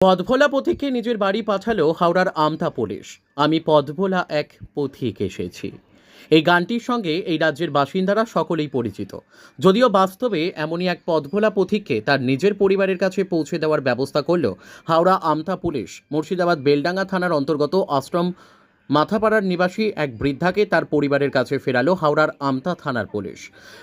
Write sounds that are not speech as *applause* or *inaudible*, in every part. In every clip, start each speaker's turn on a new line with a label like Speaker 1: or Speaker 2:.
Speaker 1: পদভোলা পথিককে নিজের বাড়ি পাঠালো হাওড়ার আমতা পুলিশ। আমি পদভোলা এক পথিক এসেছি। এই গানটির সঙ্গে এই রাজ্যের বাসিন্দারা সকলেই পরিচিত। যদিও বাস্তবে এমনই এক পদভোলা পথিককে তার নিজের পরিবারের কাছে পৌঁছে দেওয়ার ব্যবস্থা করল হাওড়া আমতা পুলিশ। মুর্শিদাবাদ বেলডাঙ্গা থানার অন্তর্গত আশ্রম মাথাপাড়ার নিবাসী এক বৃদ্ধাকে তার পরিবারের কাছে ফেরালো হাওড়ার আমতা থানার পুলিশ।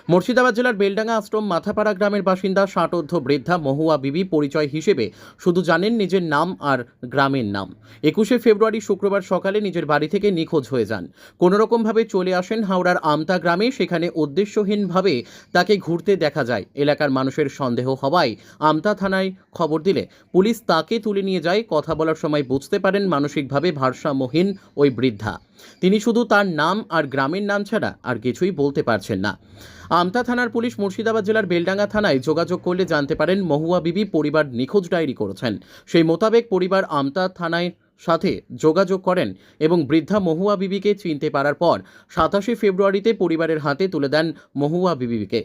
Speaker 1: মুর্শিদাবাদ জেলার বেলডাঙ্গা আশ্রম মাথাপাড়া গ্রামের বাসিন্দা ষাটোর্ধ বৃদ্ধা মহুয়া বিবি পরিচয় হিসেবে শুধু জানেন নিজের নাম আর গ্রামের নাম। একুশে ফেব্রুয়ারি শুক্রবার সকালে নিজের বাড়ি থেকে নিখোঁজ হয়ে যান। কোনোরকমভাবে চলে আসেন হাওড়ার আমতা গ্রামে, সেখানে উদ্দেশ্যহীনভাবে তাকে ঘুরতে দেখা যায়। এলাকার মানুষের সন্দেহ হওয়ায় আমতা থানায় খবর দিলে পুলিশ তাকে তুলে নিয়ে যায়। কথা বলার সময় বুঝতে পারেন মানসিকভাবে ভারসাম্যহীন ওই বৃদ্ধা। তিনি শুধু তার নাম আর গ্রামের নাম ছাড়া আর কিছুই বলতে পারছেন না। আমতা থানার পুলিশ মুর্শিদাবাদ জেলার বেলডাঙ্গা থানায় যোগাযোগ করলে জানতে পারেন, মহুয়া বিবি পরিবার নিখোঁজ ডায়েরি করেছেন। সেই মোতাবেক পরিবার আমতা থানায় সাথে যোগাযোগ করেন এবং বৃদ্ধা মহুয়া বিবিকে চিনতে পারার পর সাতাশে ফেব্রুয়ারিতে পরিবারের হাতে তুলে দেন মহুয়া বিবিকে।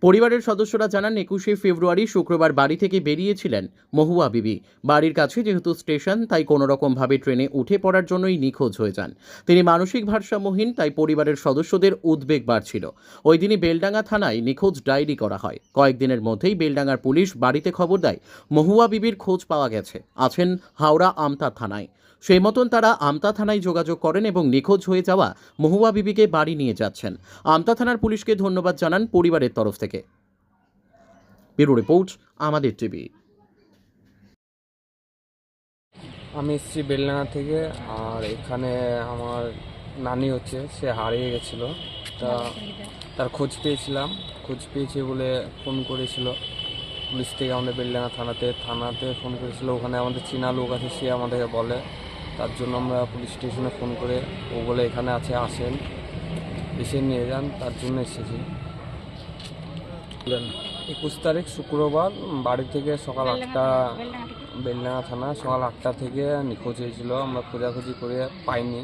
Speaker 1: পরিবারের সদস্যরা জানান, একুশে ফেব্রুয়ারি শুক্রবার বাড়ি থেকে বেরিয়েছিলেন মহুয়া বিবি। বাড়ির কাছে যেহেতু স্টেশন, তাই কোনো রকমভাবে ট্রেনে উঠে পড়ার জন্যই নিখোঁজ হয়ে যান। তিনি মানসিক ভারসাম্যহীন, তাই পরিবারের সদস্যদের উদ্বেগ বাড়ছিল। ওই দিনই বেলডাঙ্গা থানায় নিখোঁজ ডায়েরি করা হয়। কয়েকদিনের মধ্যেই বেলডাঙ্গার পুলিশ বাড়িতে খবর দেয়, মহুয়া বিবির খোঁজ পাওয়া গেছে। আছেন হাওড়া আমতা থানায়। সেই মতন তারা আমতা থানায় যোগাযোগ করেন এবং নিখোঁজ হয়ে যাওয়া মহুয়া বিবিকে বাড়ি নিয়ে যাচ্ছেন। আমতা থানার পুলিশকে ধন্যবাদ জানান পরিবারের তরফ থেকে। ব্যুরো রিপোর্ট, আমাদের টিভি।
Speaker 2: আমি এসেছি বেলডাঙ্গা থেকে, আর এখানে আমার নানি হচ্ছে, সে হারিয়ে গেছিল। তা তার খোঁজ পেয়েছিলাম, খোঁজ পেয়েছে বলে ফোন করেছিল। পুলিশ থেকে আমাদের বেলডাঙ্গা থানাতে থানাতে ফোন করেছিল। ওখানে আমাদের চেনা লোক আছে, সে আমাদেরকে বলে তার জন্য আমরা পুলিশ স্টেশনে ফোন করে ও বলে এখানে আছে আসেন। এসে নিয়ে যান তার জন্য এসেছি। একুশ তারিখ শুক্রবার বাড়ি থেকে সকাল আটটা বেলডাঙ্গা থানা সকাল আটটা থেকে নিখোঁজ হয়েছিল। আমরা খোঁজাখুঁজি করে পাইনি।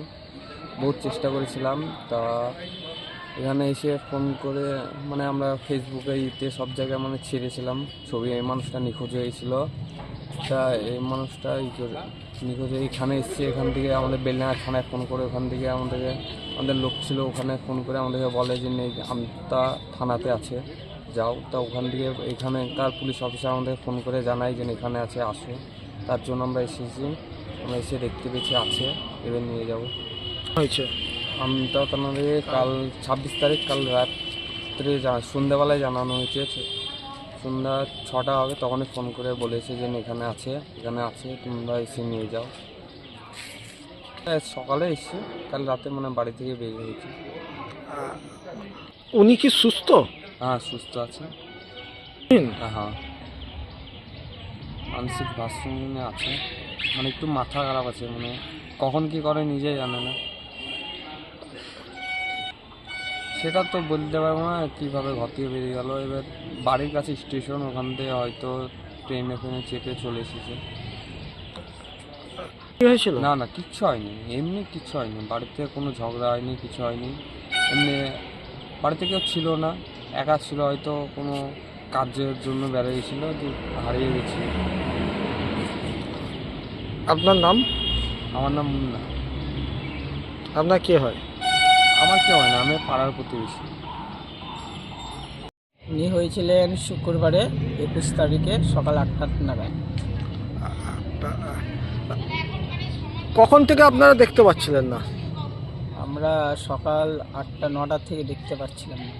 Speaker 2: বহুত চেষ্টা করেছিলাম। তা এখানে এসে ফোন করে মানে আমরা ফেসবুকে ইতে সব জায়গায় মানে ছেড়েছিলাম। ছবি এই মানুষটা নিখোঁজ হয়েছিল। তা এই মানুষটা ই করে নিখোঁজ এইখানে এখানে এসছে এখান থেকে আমাদের বেলডাঙ্গা থানায় ফোন করে ওখান থেকে আমাদেরকে আমাদের লোক ছিল ওখানে ফোন করে আমাদেরকে বলে যে নেই আমতা থানাতে আছে যাও। তা ওখান থেকে এখানকার পুলিশ অফিসার আমাদের ফোন করে জানায় যে এখানে আছে আসো। তার জন্য আমরা এসেছি আমরা এসে দেখতে পেয়েছি আছে এবার নিয়ে যাব।
Speaker 3: হয়েছে।
Speaker 2: আমতা থানাতে কাল ছাব্বিশ তারিখ কাল রাত্রে সন্ধ্যাবেলায় জানানো হয়েছে সন্ধ্যা ছটা হবে তখনই ফোন করে বলেছে যে এখানে আছে এখানে আছে তোমরা এসে নিয়ে যাও। হ্যাঁ, সকালে এসছি কাল রাতে মানে বাড়ি থেকে বেরিয়ে হয়েছি।
Speaker 3: উনি কি সুস্থ?
Speaker 2: হ্যাঁ সুস্থ আছে। হ্যাঁ মানসিক ভারসাম্য আছে। মানে একটু মাথা খারাপ আছে মানে কখন কি করে নিজে জানে না। সেটা তো বলতে পারব না কীভাবে ঘর থেকে বেরিয়ে গেল। এবার বাড়ির কাছে স্টেশন ওখান থেকে হয়তো ট্রেনে ফেনে চেপে চলে এসেছে।
Speaker 3: কি হয়েছিল?
Speaker 2: না না কিচ্ছু হয়নি এমনি কিচ্ছু হয়নি। বাড়িতে কোনো ঝগড়া হয়নি কিছু হয়নি। এমনি বাড়িতে কেউ ছিল না একা ছিল হয়তো কোনো কাজের জন্য বেরিয়েছিল যে হারিয়ে গেছিল।
Speaker 3: আপনার নাম?
Speaker 2: আমার নাম মুন্না।
Speaker 3: আপনার কে হয়?
Speaker 2: আমার কেউ হয় না? আমি পাড়ার প্রতিবেশী।
Speaker 4: উনি হয়েছিলেন শুক্রবারে একুশ তারিখে সকাল আটটা নাগাদ।
Speaker 3: কখন থেকে আপনারা দেখতে পাচ্ছিলেন না?
Speaker 4: আমরা সকাল আটটা নটা থেকে দেখতে পাচ্ছিলাম না।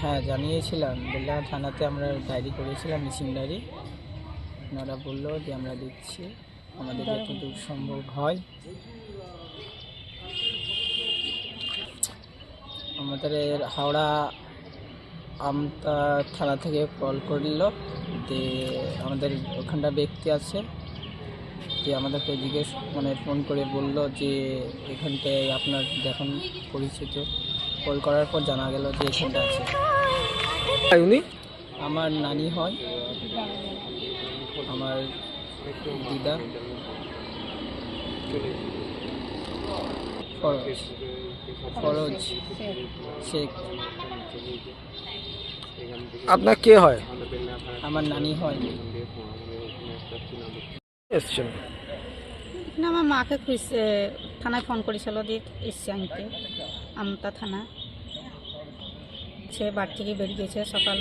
Speaker 4: হ্যাঁ জানিয়েছিলাম। বেলা থানাতে আমরা ডায়েরি করেছিলাম মিসিং ডায়েরি। ওনারা বলল যে আমরা দিচ্ছি আমাদের যতদূর সম্ভব হয়। আমাদের হাওড়া আমতা থানা থেকে কল করল যে আমাদের ওখানটা ব্যক্তি আছে। যে আমাদেরকে জিজ্ঞেস মানে ফোন করে বলল যে এখানটায় আপনার দেখুন পরিচিত। কল করার পর জানা গেল যে এখানটা আছে।
Speaker 3: উনি?
Speaker 4: আমার নানি হয়। আমার দিদা। ফরজ। ফরজ। শেখ।
Speaker 3: আপনার কে হয়?
Speaker 4: আমার নানি হয়।
Speaker 3: এসছেন।
Speaker 5: না আমার মাকে খুঁজছে থানায় ফোন করেছিল দিয়ে এসছে আনতে। আমতা থানা। সে বাড়ি থেকে বেরিয়ে গেছে সকাল।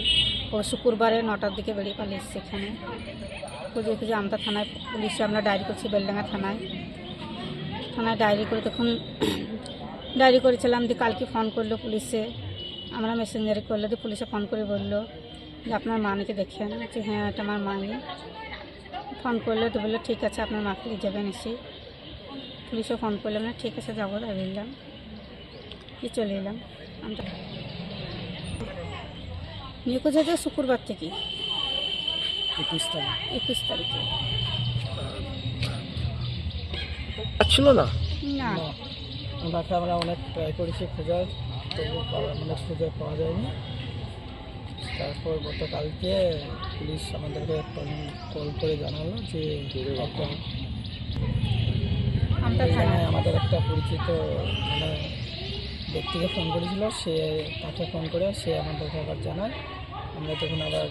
Speaker 5: ও শুক্রবারে নটার দিকে বেরিয়ে পালিয়ে এসছে এখানে। খুঁজে খুঁজে আমতা থানায় পুলিশে আমরা ডায়েরি করছি বেলডাঙ্গা থানায় থানায় ডায়েরি করে তখন *clears throat* ডায়েরি করেছিলাম দিয়ে কালকে ফোন করল পুলিশে, আমরা মেসেঞ্জারে করল দিয়ে পুলিশে ফোন করে বলল যে আপনার মানিকে দেখেন, যে হ্যাঁ এটা আমার মাই ফোন করল তো বলল, ঠিক আছে, আপনার মাকে নিয়ে যাবেন এসে। পুলিশে ফোন করলাম না, ঠিক আছে, যাব, তাই বললাম। কি চলে এলাম। আমরা নিখোঁজ হয়েছে শুক্রবার থেকে।
Speaker 4: একুশ তারিখ।
Speaker 5: একুশ তারিখে।
Speaker 3: ছিল না?
Speaker 5: না।
Speaker 4: ওনাকে আমরা অনেক ট্রাই করেছি খোঁজার মানে খুঁজে পাওয়া যায়নি। তারপর গতকালকে পুলিশ আমাদেরকে কল করে জানালো যে আমাদের একটা পরিচিত মানে ব্যক্তিকে ফোন করেছিল। সে তাকে ফোন করে সে আমাদেরকে আবার জানায়। আমরা তখন আবার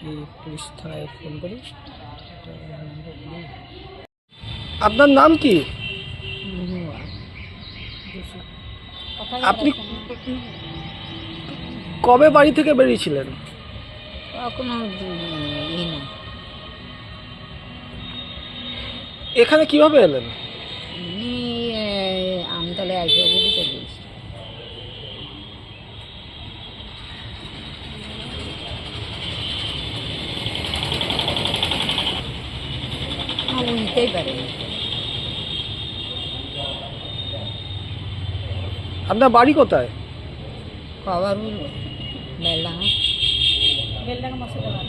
Speaker 4: পুলিশ থানায় ফোন করি
Speaker 3: আপনার নাম কি? আপনি- কবে বাড়ি থেকে বেরিয়েছিলেন? এখানে কীভাবে এলেন?
Speaker 5: আমতলে আসবে বলে চলে গেছি উঠতেই পারে
Speaker 3: আপনার বাড়ি কোথায়?
Speaker 5: কবার বেলডাঙা বেলডাঙা মুর্শিদাবাদ